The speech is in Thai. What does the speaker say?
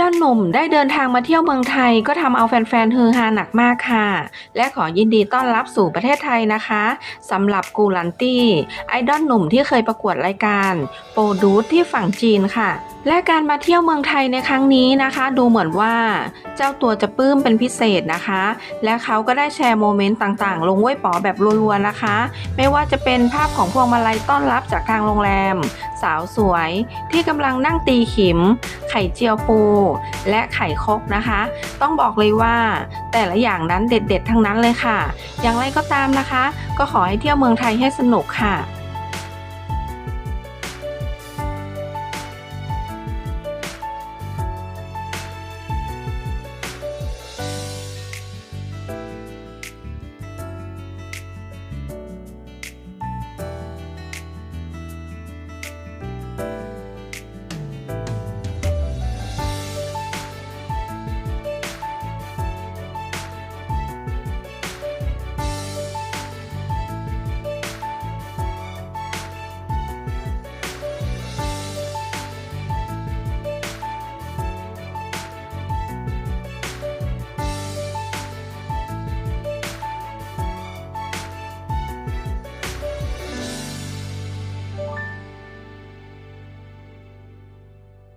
ดอลหนุ่มได้เดินทางมาเที่ยวเมืองไทยก็ทำเอาแฟนๆฮือฮาหนักมากค่ะ และขอยินดีต้อนรับสู่ประเทศไทยนะคะสำหรับกูลันตี้ไอดอลหนุ่มที่เคยประกวดรายการ โปรดูดที่ฝั่งจีนค่ะ และการมาเที่ยวเมืองไทยในครั้งนี้นะคะ ดูเหมือนว่าเจ้าตัวจะปลื้มเป็นพิเศษนะคะ และเขาก็ได้แชร์โมเมนต์ต่างๆ ลงไว้ป๋อแบบรัวๆนะคะ ไม่ว่าจะเป็นภาพของพวงมาลัยต้อนรับจากทางโรงแรม สาวสวย ที่กำลังนั่งตีขิม ไข่เจียวปู และไข่คกนะคะ ต้องบอกเลยว่า แต่ละอย่างนั้นเด็ด ๆ ทั้งนั้นเลยค่ะ อย่างไรก็ตามนะคะ ก็ขอให้เที่ยวเมืองไทยให้สนุกค่ะ